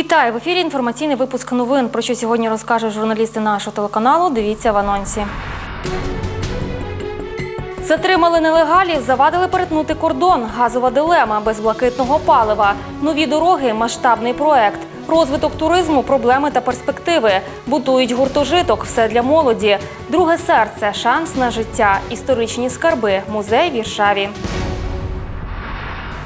Вітаю в ефірі. Інформаційний випуск новин. Про що сьогодні розкажуть журналісти нашого телеканалу. Дивіться в анонсі. Затримали нелегалів, завадили перетнути кордон. Газова дилема без блакитного палива. Нові дороги, масштабний проект. Розвиток туризму, проблеми та перспективи. Будують гуртожиток, все для молоді. Друге серце, шанс на життя. Історичні скарби. Музей в Віршаві.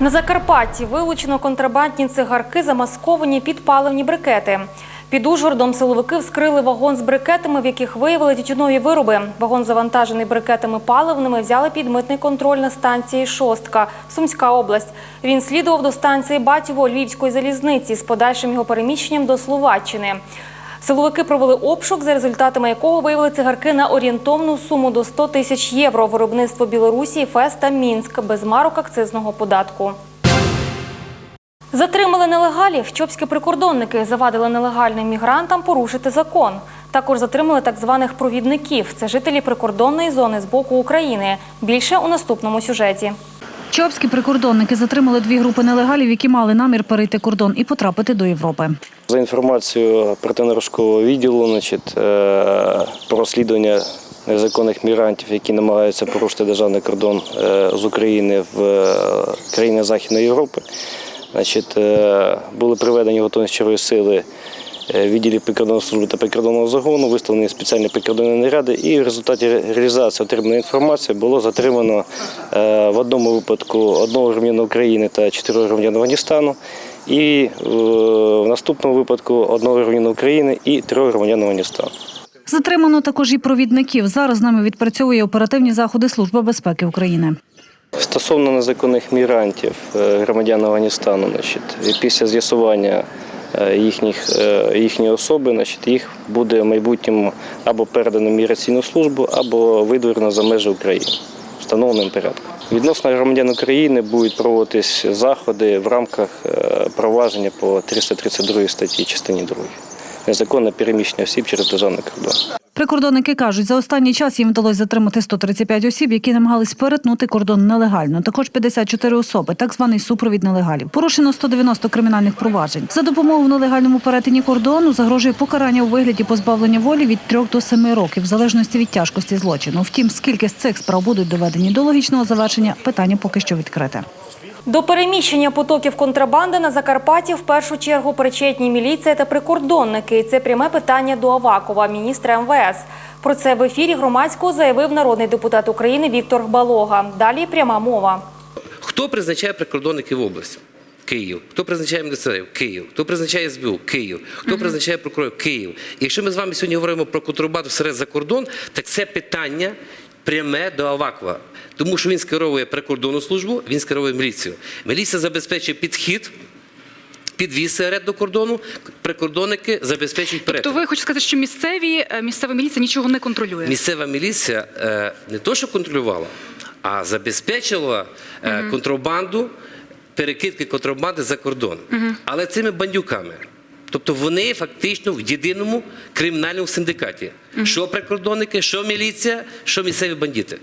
На Закарпатті вилучено контрабандні цигарки, замасковані під паливні брикети. Під Ужгородом силовики вскрили вагон з брикетами, в яких виявили тютюнові вироби. Вагон, завантажений брикетами паливними, взяли під митний контроль на станції Шостка, Сумська область. Він слідував до станції Батєво Львівської залізниці з подальшим його переміщенням до Словаччини. Силовики провели обшук, за результатами якого виявили цигарки на орієнтовну суму до 100 тисяч євро. Виробництво Білорусі, ФЕС та Мінськ без марок акцизного податку. Затримали нелегалів. Чопські прикордонники завадили нелегальним мігрантам порушити закон. Також затримали так званих провідників. Це жителі прикордонної зони з боку України. Більше у наступному сюжеті. Чопські прикордонники затримали дві групи нелегалів, які мали намір перейти кордон і потрапити до Європи. За інформацією оперативно-розшукового відділу, значить, е, про розслідування незаконних мігрантів, які намагаються порушити державний кордон е, з України в е, країни Західної Європи, значить, були приведені готові сили е, відділів прикордонної служби та прикордонного загону, виставлені спеціальні прикордонні наряди, і в результаті реалізації отриманої інформації було затримано е, в одному випадку одного громадянина України та чотирьох громадян Афганістану. І е, в наступному випадку одного громадянина України і трьох громадян Афганістану. Затримано також і провідників. Зараз з нами відпрацьовує оперативні заходи Служби безпеки України. Стосовно незаконних мігрантів, громадян Афганістану, значить, після з'ясування їхніх, їхні особи, значить, їх буде в майбутньому або передано міграційну службу, або видворено за межі України встановленим порядком. Відносно громадян України будуть проводитись заходи в рамках е, провадження по 332 статті частині 2. Незаконне переміщення осіб через державний кордон. Прикордонники кажуть, за останній час їм вдалося затримати 135 осіб, які намагались перетнути кордон нелегально. Також 54 особи, так званий супровід нелегалів. Порушено 190 кримінальних проваджень. За допомогою в нелегальному перетині кордону загрожує покарання у вигляді позбавлення волі від 3 до 7 років, в залежності від тяжкості злочину. Втім, скільки з цих справ будуть доведені до логічного завершення, питання поки що відкрите. До переміщення потоків контрабанди на Закарпатті в першу чергу причетні міліція та прикордонники. Це пряме питання до Авакова, міністра МВС. Про це в ефірі громадського заявив народний депутат України Віктор Балога. Далі пряма мова. Хто призначає прикордонників в області? Київ. Хто призначає міліціонерів? Київ. Хто призначає СБУ? Київ. Хто призначає прокурорів? Київ. І якщо ми з вами сьогодні говоримо про контрабанду серед за кордон, так це питання пряме до Авакова. Тому що він скеровує прикордонну службу, він скеровує міліцію. Міліція забезпечує підхід. Підвіз сигарет до кордону, прикордонники забезпечують перетин. Тобто ви хочете сказати, що місцеві е, місцева міліція нічого не контролює? Місцева міліція е, не то, що контролювала, а забезпечила е, контрабанду, перекидки контрабанди за кордон. Але цими бандюками. Тобто вони фактично в єдиному кримінальному синдикаті. Що прикордонники, що міліція, що місцеві бандити.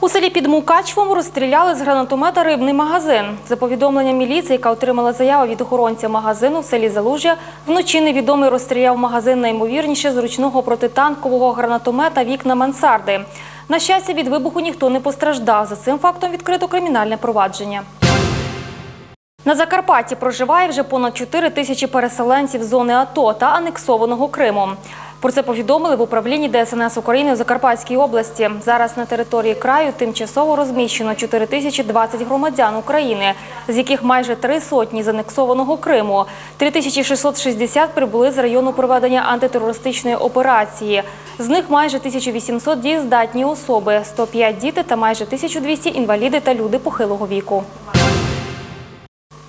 У селі під Мукачевом розстріляли з гранатомета рибний магазин. За повідомленням міліції, яка отримала заяву від охоронця магазину в селі Залужжя, вночі невідомий розстріляв магазин найімовірніше з ручного протитанкового гранатомета вікна мансарди. На щастя, від вибуху ніхто не постраждав. За цим фактом відкрито кримінальне провадження. На Закарпатті проживає вже понад 4 тисячі переселенців зони АТО та анексованого Криму. Про це повідомили в управлінні ДСНС України в Закарпатській області. Зараз на території краю тимчасово розміщено 4020 громадян України, з яких майже три сотні з анексованого Криму. 3660 прибули з району проведення антитерористичної операції. З них майже 1800 дієздатні особи, 105 діти та майже 1200 інваліди та люди похилого віку.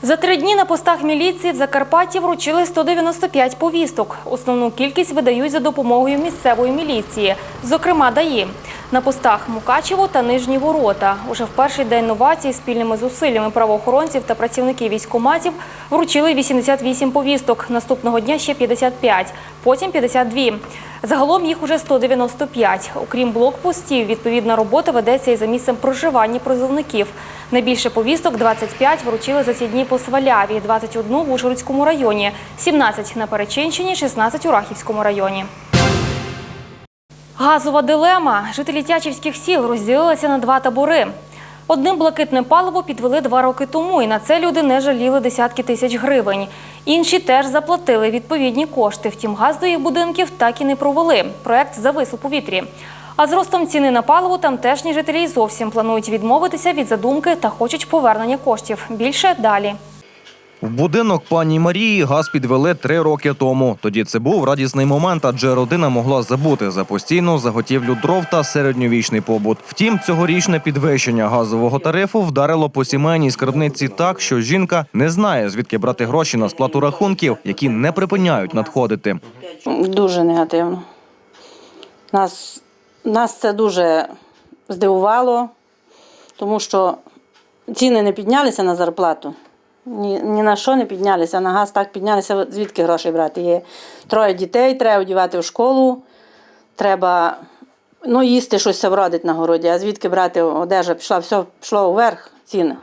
За три дні на постах міліції в Закарпатті вручили 195 повісток. Основну кількість видають за допомогою місцевої міліції, зокрема ДАІ. На постах Мукачево та Нижні Ворота. Уже в перший день новацій спільними зусиллями правоохоронців та працівників військкоматів вручили 88 повісток. Наступного дня ще 55, потім 52. Загалом їх уже 195. Окрім блокпостів, відповідна робота ведеться і за місцем проживання призовників. Найбільше повісток 25 вручили за ці дні Сваляві, 21 в Ужгородському районі, 17 на Перечинщині, 16 у Рахівському районі. Газова дилема. Жителі Тячівських сіл розділилися на два табори. Одним блакитне паливо підвели два роки тому, і на це люди не жаліли десятки тисяч гривень. Інші теж заплатили відповідні кошти. Втім, газ до їх будинків так і не провели. Проект завис у повітрі. А з ростом ціни на паливо тамтешні жителі зовсім планують відмовитися від задумки та хочуть повернення коштів. Більше далі. В будинок пані Марії газ підвели три роки тому. Тоді це був радісний момент, адже родина могла забути за постійну заготівлю дров та середньовічний побут. Втім, цьогорічне підвищення газового тарифу вдарило по сімейній скарбниці так, що жінка не знає, звідки брати гроші на сплату рахунків, які не припиняють надходити. Дуже негативно. Нас, нас це дуже здивувало, тому що ціни не піднялися на зарплату. Ні, ні на що не піднялися. На газ так піднялися, звідки гроші брати. Є троє дітей, треба одівати в школу, треба ну, їсти щось вродить на городі, а звідки брати одежа пішла, все пішло вверх ціни.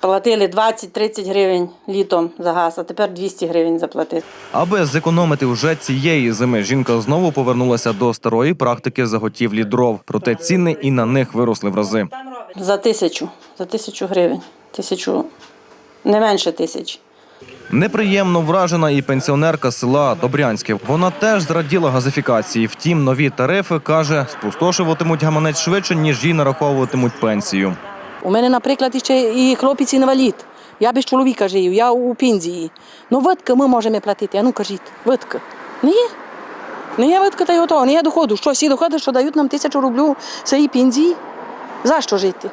Платили 20-30 гривень літом за газ, а тепер 200 гривень заплатити. Аби зекономити вже цієї зими, жінка знову повернулася до старої практики заготівлі дров. Проте ціни і на них виросли в рази. За тисячу, за тисячу гривень. Тисячу, не менше тисяч. Неприємно вражена і пенсіонерка села Добрянське. Вона теж зраділа газифікації. Втім, нові тарифи каже, спустошуватимуть гаманець швидше, ніж їй нараховуватимуть пенсію. У мене, наприклад, ще і хлопець інвалід. Я без чоловіка жив, я у пензії. Ну, витки ми можемо платити. А ну кажіть, витки. Не є. Не є витки та й готова, не є доходу. Що всі доходи, що дають нам тисячу рублів цієї пензії? За що жити?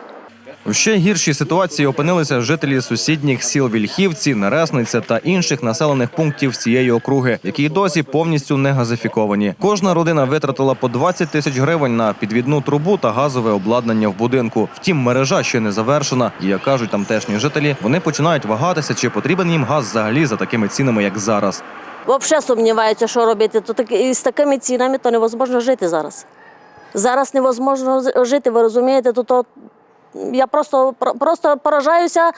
В ще гіршій ситуації опинилися жителі сусідніх сіл Вільхівці, Нересниця та інших населених пунктів цієї округи, які досі повністю не газифіковані. Кожна родина витратила по 20 тисяч гривень на підвідну трубу та газове обладнання в будинку. Втім, мережа ще не завершена. І як кажуть тамтешні жителі, вони починають вагатися, чи потрібен їм газ взагалі за такими цінами, як зараз. Взагалі сумніваються, що робити. То так, з такими цінами то невозможно жити зараз. Зараз невозможно жити, ви розумієте, то, то я просто, про- просто поражаюся,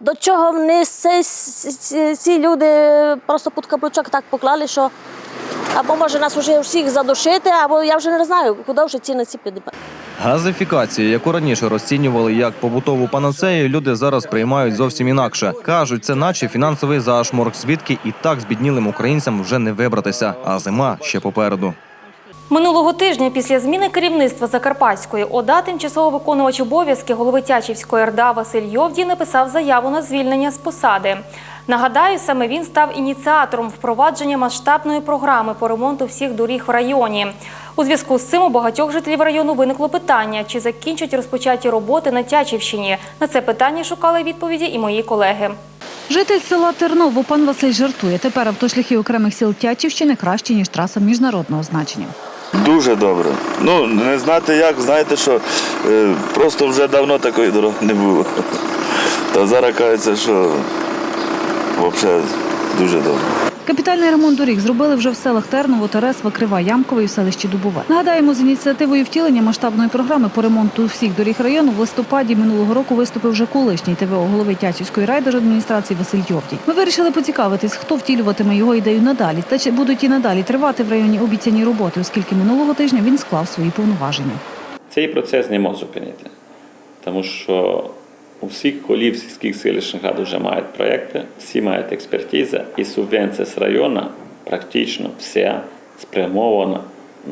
до чого вони ці, ці, ці люди просто під каблучок так поклали, що або може нас вже всіх задушити, або я вже не знаю, куди вже ціни ці піде. Газифікація, яку раніше розцінювали як побутову панацею, люди зараз приймають зовсім інакше. кажуть, це наче фінансовий зашморг, звідки і так збіднілим українцям вже не вибратися. А зима ще попереду. Минулого тижня після зміни керівництва Закарпатської ОДА тимчасово виконувач обов'язки голови Тячівської РДА Василь Йовді написав заяву на звільнення з посади. Нагадаю, саме він став ініціатором впровадження масштабної програми по ремонту всіх доріг в районі. У зв'язку з цим у багатьох жителів району виникло питання, чи закінчать розпочаті роботи на Тячівщині. На це питання шукали відповіді і мої колеги. Житель села Терново пан Василь жартує. Тепер автошляхи окремих сіл Тячівщини кращі, ніж траса міжнародного значення. Дуже добре. Ну, не знати як, знаєте, що е, просто вже давно такої дороги не було. Та зараз кажеться, що взагалі дуже добре. Капітальний ремонт доріг зробили вже в селах Терново, Тересва, Крива, Ямкове і в селищі Дубове. Нагадаємо, з ініціативою втілення масштабної програми по ремонту всіх доріг району в листопаді минулого року виступив вже колишній ТВО голови Тячівської райдержадміністрації Василь Йовдій. Ми вирішили поцікавитись, хто втілюватиме його ідею надалі, та чи будуть і надалі тривати в районі обіцяні роботи, оскільки минулого тижня він склав свої повноваження. Цей процес не може зупинити, тому що у всіх голів сільських селищних рад вже мають проекти, всі мають експертизу, і субвенція з району практично вся спрямована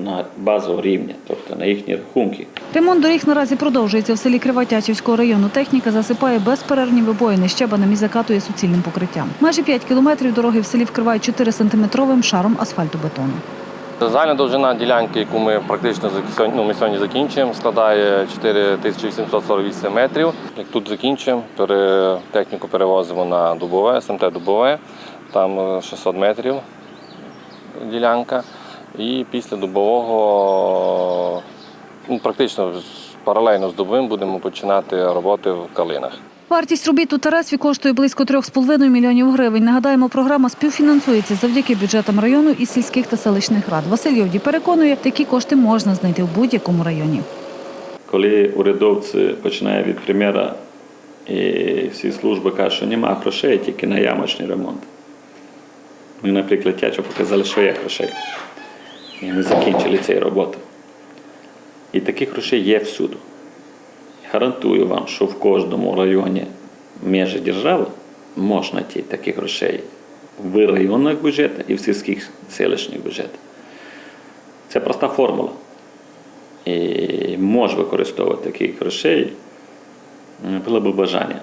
на базовий рівня, тобто на їхні рахунки. Ремонт доріг наразі продовжується в селі Криватячівського району. Техніка засипає безперервні вибоїни щебанем і закатує суцільним покриттям. Майже 5 кілометрів дороги в селі вкривають 4-сантиметровим шаром асфальтобетону. Загальна довжина ділянки, яку ми практично ну, ми сьогодні закінчуємо, складає 4848 метрів. Як тут закінчимо, пере- техніку перевозимо на Дубове, СМТ Дубове, там е, 600 метрів ділянка. І після Дубового ну, практично паралельно з Дубовим будемо починати роботи в Калинах. Вартість робіт у Тересві коштує близько 3,5 мільйонів гривень. Нагадаємо, програма співфінансується завдяки бюджетам району і сільських та селищних рад. Василь Йовді переконує, такі кошти можна знайти в будь-якому районі. Коли урядовці починають від прем'єра і всі служби кажуть, що немає грошей, тільки на ямочний ремонт. Ми, наприклад, тячо показали, що є грошей. І ми закінчили цією роботу. І таких грошей є всюди. Гарантую вам, що в кожному районі межі держави можна знайти таких грошей в районних бюджетах і в сільських селищних бюджетах. Це проста формула. І може використовувати таких грошей, було б бажання.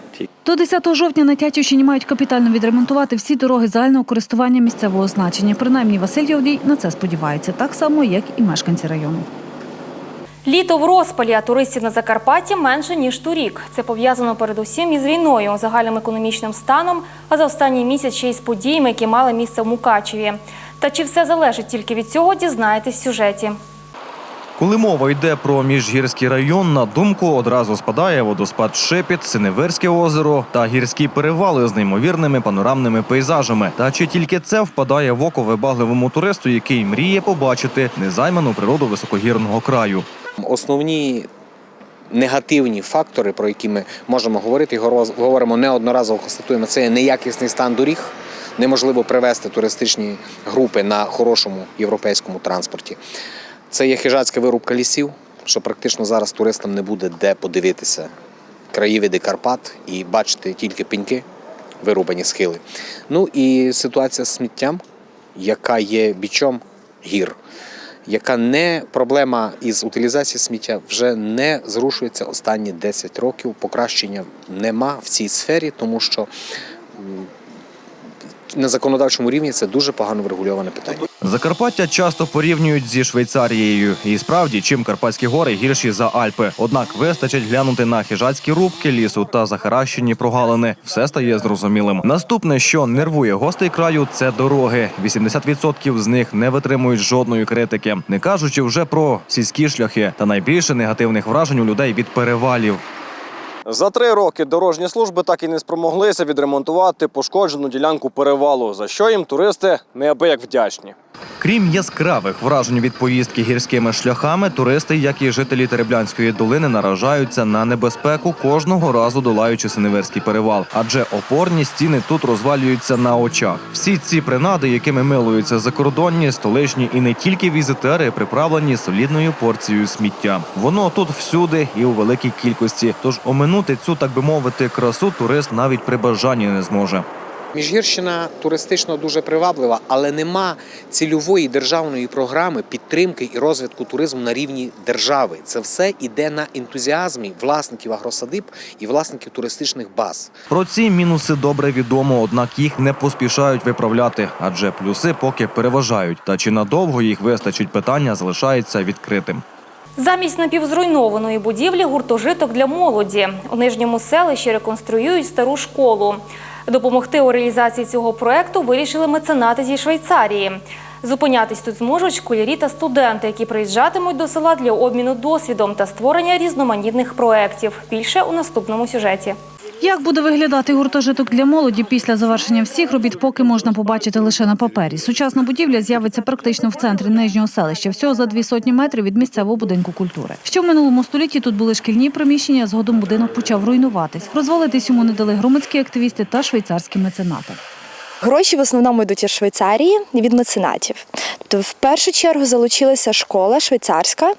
До 10 жовтня на Тячівщині мають капітально відремонтувати всі дороги загального користування місцевого значення. Принаймні Василь Йовдій на це сподівається, так само, як і мешканці району. Літо в розпалі, а туристів на Закарпатті менше ніж торік. Це пов'язано передусім із війною, загальним економічним станом, а за останній місяць ще й з подіями, які мали місце в Мукачеві. Та чи все залежить тільки від цього, дізнаєтесь в сюжеті. Коли мова йде про міжгірський район, на думку одразу спадає водоспад Шепіт, Синеверське озеро та гірські перевали з неймовірними панорамними пейзажами. Та чи тільки це впадає в око вибагливому туристу, який мріє побачити незайману природу високогірного краю? Основні негативні фактори, про які ми можемо говорити, говоримо неодноразово констатуємо, це є неякісний стан доріг. Неможливо привезти туристичні групи на хорошому європейському транспорті. Це є хижацька вирубка лісів, що практично зараз туристам не буде де подивитися краєвиди Карпат і бачити тільки пеньки, вирубані схили. Ну і ситуація з сміттям, яка є бічом гір яка не проблема із утилізації сміття вже не зрушується останні 10 років. Покращення нема в цій сфері, тому що на законодавчому рівні це дуже погано врегульоване питання. Закарпаття часто порівнюють зі Швейцарією. І справді, чим Карпатські гори гірші за Альпи. Однак вистачить глянути на хижацькі рубки лісу та захаращені прогалини. Все стає зрозумілим. Наступне, що нервує гостей краю, це дороги. 80% з них не витримують жодної критики, не кажучи вже про сільські шляхи. Та найбільше негативних вражень у людей від перевалів. За три роки дорожні служби так і не спромоглися відремонтувати пошкоджену ділянку перевалу, за що їм туристи неабияк вдячні. Крім яскравих вражень від поїздки гірськими шляхами, туристи, як і жителі Тереблянської долини, наражаються на небезпеку кожного разу долаючи Синеверський перевал, адже опорні стіни тут розвалюються на очах. Всі ці принади, якими милуються закордонні, столичні і не тільки візитери, приправлені солідною порцією сміття. Воно тут всюди і у великій кількості. Тож оминути цю, так би мовити, красу турист навіть при бажанні не зможе. Міжгірщина туристично дуже приваблива, але нема цільової державної програми підтримки і розвитку туризму на рівні держави. Це все іде на ентузіазмі власників агросадиб і власників туристичних баз. Про ці мінуси добре відомо, однак їх не поспішають виправляти, адже плюси поки переважають. Та чи надовго їх вистачить, питання залишається відкритим. Замість напівзруйнованої будівлі гуртожиток для молоді. У нижньому селищі реконструюють стару школу. Допомогти у реалізації цього проекту вирішили меценати зі Швейцарії. Зупинятись тут зможуть школярі та студенти, які приїжджатимуть до села для обміну досвідом та створення різноманітних проєктів. Більше у наступному сюжеті. Як буде виглядати гуртожиток для молоді після завершення всіх робіт, поки можна побачити лише на папері. Сучасна будівля з'явиться практично в центрі нижнього селища, всього за дві сотні метрів від місцевого будинку культури. Ще в минулому столітті тут були шкільні приміщення. Згодом будинок почав руйнуватись. Розвалитись йому не дали громадські активісти та швейцарські меценати. Гроші в основному йдуть із Швейцарії від меценатів. Тобто, в першу чергу залучилася школа швейцарська,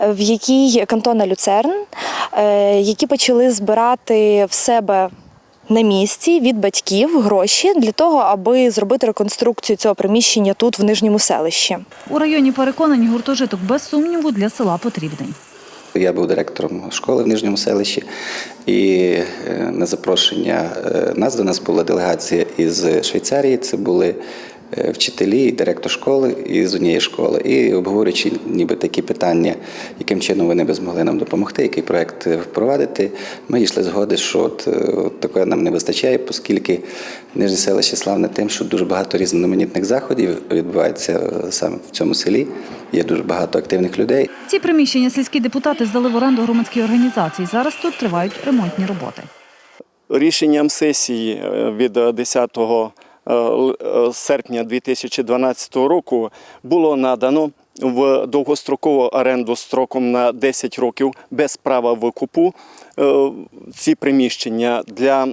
в якій кантона Люцерн, е, які почали збирати в себе. На місці від батьків гроші для того, аби зробити реконструкцію цього приміщення тут, в нижньому селищі. У районі переконані гуртожиток без сумніву для села потрібний. Я був директором школи в Нижньому селищі, і е, на запрошення е, нас до нас була делегація із Швейцарії. Це були вчителі, і директор школи і з однієї школи. І обговорюючи ніби такі питання, яким чином вони би змогли нам допомогти, який проект е, впровадити, ми дійшли згоди, що от, е, от такого нам не вистачає, оскільки Нижнє селище славне тим, що дуже багато різноманітних заходів відбувається е, саме в цьому селі. Є дуже багато активних людей. Ці приміщення сільські депутати здали в оренду громадській організації. Зараз тут тривають ремонтні роботи. Рішенням сесії е, від е, 10 е, л- е, серпня 2012 року було надано в довгострокову оренду строком на 10 років без права викупу е, ці приміщення для е,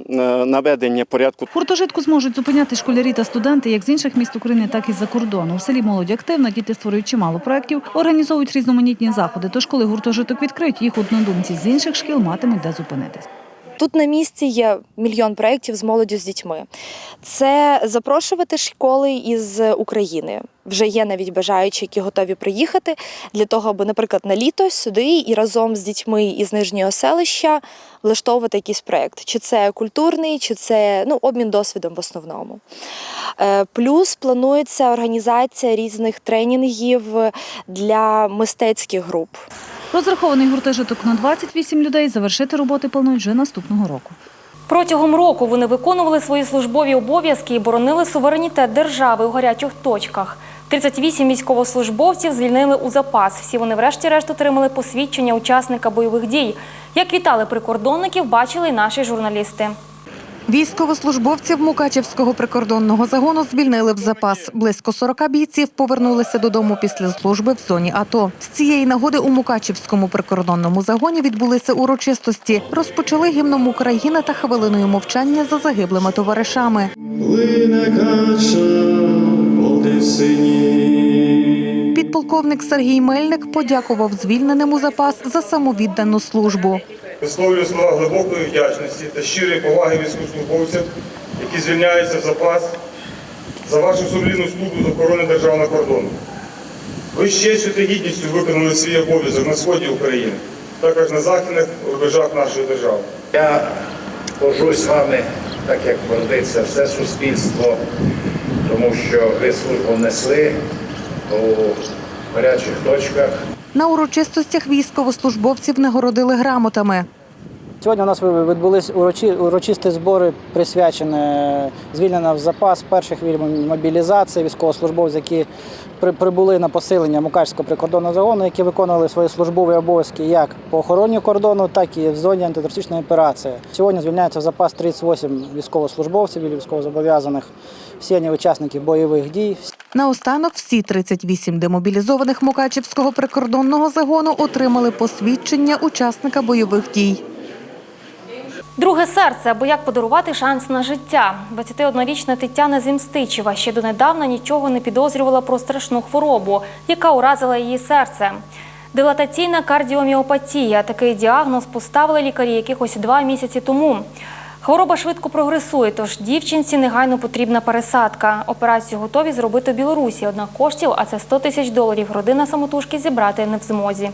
наведення порядку Гуртожитку зможуть зупиняти школярі та студенти як з інших міст України, так і з-за кордону. В селі молодь активна, діти створюють чимало проєктів, організовують різноманітні заходи. Тож, коли гуртожиток відкриють, їх однодумці з інших шкіл матимуть де зупинитись. Тут на місці є мільйон проєктів з молоддю з дітьми. Це запрошувати школи із України. Вже є навіть бажаючі, які готові приїхати для того, аби, наприклад, на літо сюди і разом з дітьми із нижнього селища влаштовувати якийсь проєкт. Чи це культурний, чи це ну, обмін досвідом в основному. Е, Плюс планується організація різних тренінгів для мистецьких груп. Розрахований гуртожиток на 28 людей. Завершити роботи планують вже наступного року. Протягом року вони виконували свої службові обов'язки і боронили суверенітет держави у гарячих точках. 38 військовослужбовців звільнили у запас. Всі вони врешті-решт отримали посвідчення учасника бойових дій. Як вітали прикордонників, бачили й наші журналісти. Військовослужбовців Мукачівського прикордонного загону звільнили в запас. Близько 40 бійців повернулися додому після служби в зоні АТО. З цієї нагоди у Мукачівському прикордонному загоні відбулися урочистості. Розпочали гімном України та хвилиною мовчання за загиблими товаришами. Підполковник Сергій Мельник подякував звільненим у запас за самовіддану службу. Висловлюю слова глибокої вдячності та щирої поваги військовослужбовцям, які звільняються в запас за вашу сумлінну службу з охорони державного кордону. Ви з честю та гідністю виконали свій обов'язок на сході України, також на західних рубежах нашої держави. Я горжусь вами, так як гордиться все суспільство, тому що ви службу несли у гарячих точках. На урочистостях військовослужбовців нагородили грамотами. Сьогодні у нас відбулись урочисті збори, присвячені звільнення в запас перших мобілізації військовослужбовців, які при- прибули на посилення Мукачського прикордонного загону, які виконували свої службові обов'язки як по охороні кордону, так і в зоні антитерористичної операції. Сьогодні звільняється в запас 38 військовослужбовців і військовозобов'язаних. Всі вони учасники бойових дій. Наостанок всі 38 демобілізованих Мукачівського прикордонного загону отримали посвідчення учасника бойових дій. Друге серце, або як подарувати шанс на життя. 21-річна Тетяна Зімстичева ще донедавна нічого не підозрювала про страшну хворобу, яка уразила її серце. Дилатаційна кардіоміопатія. Такий діагноз поставили лікарі якихось два місяці тому. Хвороба швидко прогресує, тож дівчинці негайно потрібна пересадка. Операцію готові зробити в Білорусі, однак коштів, а це 100 тисяч доларів, родина самотужки зібрати не в змозі.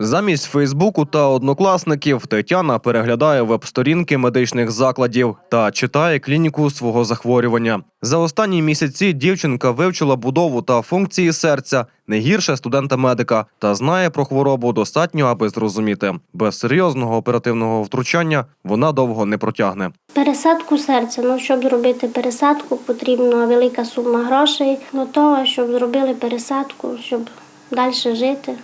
Замість Фейсбуку та однокласників Тетяна переглядає веб-сторінки медичних закладів та читає клініку свого захворювання. За останні місяці дівчинка вивчила будову та функції серця не гірше студента-медика та знає про хворобу достатньо, аби зрозуміти. Без серйозного оперативного втручання вона довго не протягне. Пересадку серця. Ну, щоб зробити пересадку, потрібна велика сума грошей для того, щоб зробили пересадку, щоб далі жити.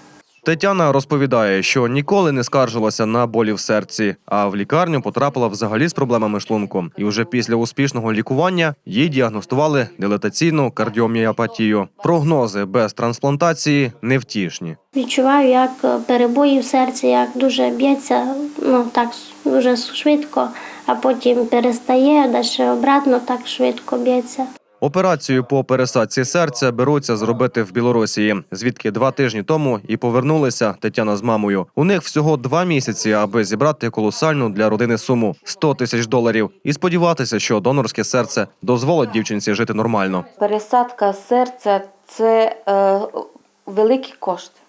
Тетяна розповідає, що ніколи не скаржилася на болі в серці, а в лікарню потрапила взагалі з проблемами шлунку. І вже після успішного лікування їй діагностували дилатаційну кардіоміопатію. Прогнози без трансплантації невтішні. Відчуваю, як е, перебої в серці, як дуже б'ється, ну так дуже швидко, а потім перестає, далі обратно так швидко б'ється. Операцію по пересадці серця беруться зробити в Білорусі, звідки два тижні тому і повернулися Тетяна з мамою. У них всього два місяці, аби зібрати колосальну для родини суму 100 тисяч доларів, і сподіватися, що донорське серце дозволить дівчинці жити нормально. Пересадка серця це е, великі кошти.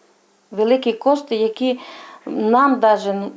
Великі кошти, які нам навіть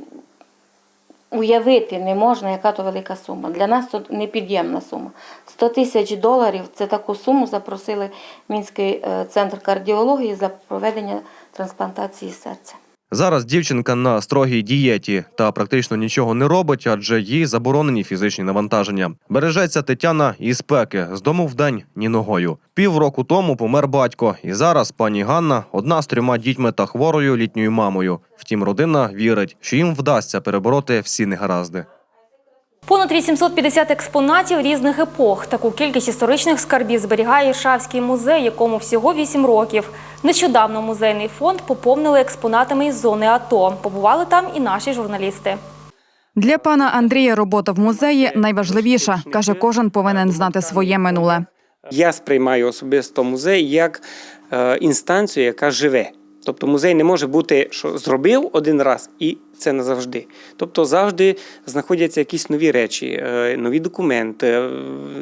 уявити не можна, яка то велика сума. Для нас це непід'ємна сума. 100 тисяч доларів це таку суму запросили Мінський е, центр кардіології за проведення трансплантації серця. Зараз дівчинка на строгій дієті та практично нічого не робить, адже їй заборонені фізичні навантаження. Бережеться Тетяна і спеки з дому вдень ні ногою. Півроку тому помер батько, і зараз пані Ганна одна з трьома дітьми та хворою літньою мамою. Втім, родина вірить, що їм вдасться перебороти всі негаразди. Понад 850 експонатів різних епох. Таку кількість історичних скарбів зберігає Іршавський музей, якому всього 8 років. Нещодавно музейний фонд поповнили експонатами із зони АТО. Побували там і наші журналісти. Для пана Андрія робота в музеї найважливіша. Каже, кожен повинен знати своє минуле. Я сприймаю особисто музей як е, інстанцію, яка живе. Тобто музей не може бути, що зробив один раз і це назавжди. Тобто завжди знаходяться якісь нові речі, е, нові документи, е,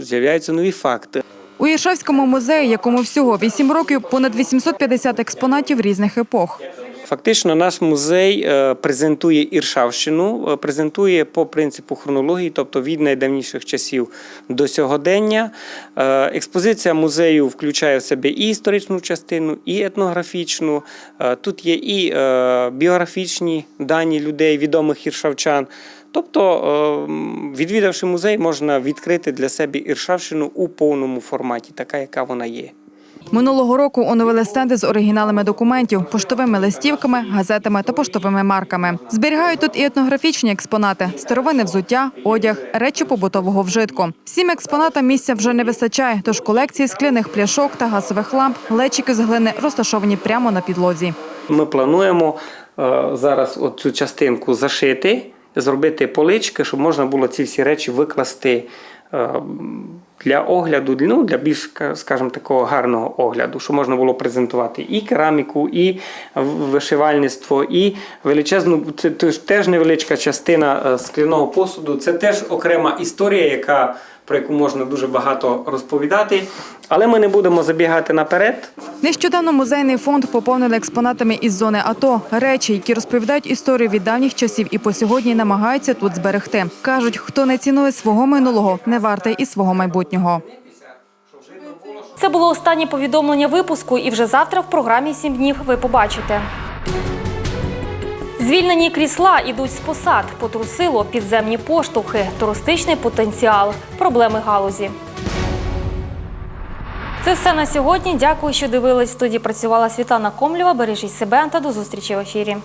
з'являються нові факти. У Іршавському музеї, якому всього 8 років, понад 850 експонатів різних епох. Фактично, наш музей е, презентує Іршавщину, е, презентує по принципу хронології, тобто від найдавніших часів до сьогодення. Е, Експозиція музею включає в себе і історичну частину, і етнографічну. Тут є і біографічні дані людей, відомих іршавчан. Тобто, відвідавши музей, можна відкрити для себе Іршавщину у повному форматі, така, яка вона є. Минулого року оновили стенди з оригіналами документів, поштовими листівками, газетами та поштовими марками. Зберігають тут і етнографічні експонати, старовинне взуття, одяг, речі побутового вжитку. Всім експонатам місця вже не вистачає, тож колекції скляних пляшок та газових ламп, лечики з глини розташовані прямо на підлозі. Ми плануємо е, зараз цю частинку зашити, зробити полички, щоб можна було ці всі речі викласти для огляду, ну, для більш, скажімо, такого гарного огляду, що можна було презентувати і кераміку, і вишивальництво, і величезну, це теж- теж невеличка частина е, скляного посуду. Це теж окрема історія, яка, про яку можна дуже багато розповідати. Але ми не будемо забігати наперед. Нещодавно музейний фонд поповнили експонатами із зони АТО. Речі, які розповідають історію від давніх часів і по сьогодні намагаються тут зберегти. Кажуть, хто не цінує свого минулого, не вартий і свого майбутнього. Це було останнє повідомлення випуску, і вже завтра в програмі «7 днів ви побачите. Звільнені крісла ідуть з посад, потрусило підземні поштовхи, туристичний потенціал, проблеми галузі. Це все на сьогодні. Дякую, що дивились. Студії працювала Світлана Комлєва. Бережіть себе та до зустрічі в ефірі.